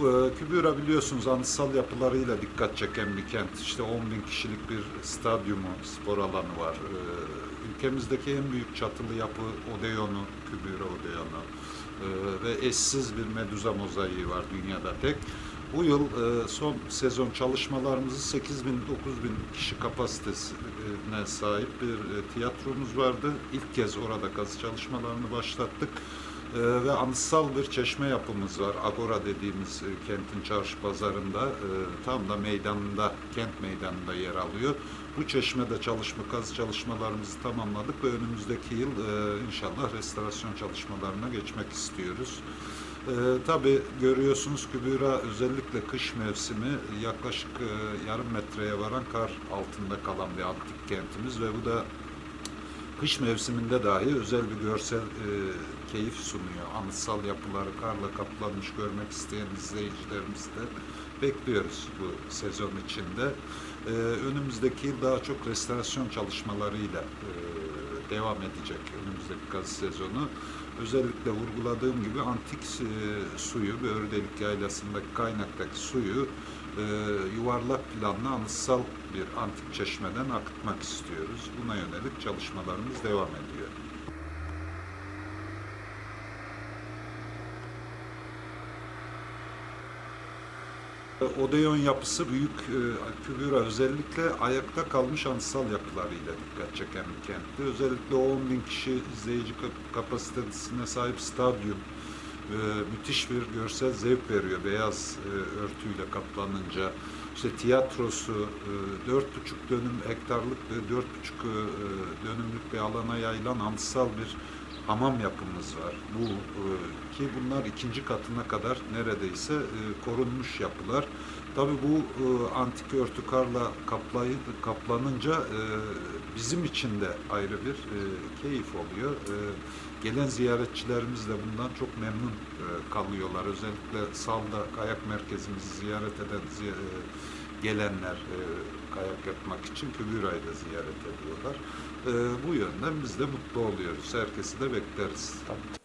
Bu, Kübüra biliyorsunuz anıtsal yapılarıyla dikkat çeken bir kent. İşte 10 bin kişilik bir stadyumu, spor alanı var. Ee, ülkemizdeki en büyük çatılı yapı Odeon'u, Kübüra Odeon'u. Ee, ve eşsiz bir meduza mozaiği var dünyada tek. Bu yıl e, son sezon çalışmalarımızı 8 bin 9 bin kişi kapasitesine sahip bir e, tiyatromuz vardı. İlk kez orada kazı çalışmalarını başlattık. Ee, ve anıtsal bir çeşme yapımız var. Agora dediğimiz e, kentin çarşı pazarında e, tam da meydanında, kent meydanında yer alıyor. Bu çeşmede çalışma, kazı çalışmalarımızı tamamladık ve önümüzdeki yıl e, inşallah restorasyon çalışmalarına geçmek istiyoruz. Ee, tabii görüyorsunuz Kübüra özellikle kış mevsimi yaklaşık e, yarım metreye varan kar altında kalan bir antik kentimiz ve bu da kış mevsiminde dahi özel bir görsel e, keyif sunuyor. Anıtsal yapıları karla kaplanmış görmek isteyen izleyicilerimizi de bekliyoruz bu sezon içinde. E, önümüzdeki yıl daha çok restorasyon çalışmalarıyla e, devam edecek önümüzdeki kaz sezonu. Özellikle vurguladığım gibi antik e, suyu, Böğürdelik Yaylası'ndaki kaynaktaki suyu e, yuvarlak planlı anıtsal bir antik çeşmeden akıtmak istiyoruz. Buna yönelik çalışmalarımız devam ediyor. Odeon yapısı büyük e, Kübüra özellikle ayakta kalmış anıtsal yapılarıyla dikkat çeken bir kentti. Özellikle o 10 bin kişi izleyici kap- kapasitesine sahip stadyum e, müthiş bir görsel zevk veriyor beyaz e, örtüyle kaplanınca. İşte tiyatrosu dört buçuk dönüm hektarlık ve dört buçuk dönümlük bir alana yayılan anıtsal bir hamam yapımız var. Bu e, ki bunlar ikinci katına kadar neredeyse e, korunmuş yapılar. Tabii bu e, antik örtü karla kaplayı, kaplanınca e, bizim için de ayrı bir e, keyif oluyor. E, gelen ziyaretçilerimiz de bundan çok memnun e, kalıyorlar. Özellikle Salda Kayak Merkezimizi ziyaret eden e, gelenler e, kayak yapmak için Kübüra'yı da ziyaret ediyorlar. E, bu yönden biz de mutlu oluyoruz. Herkesi de bekleriz. Tabii.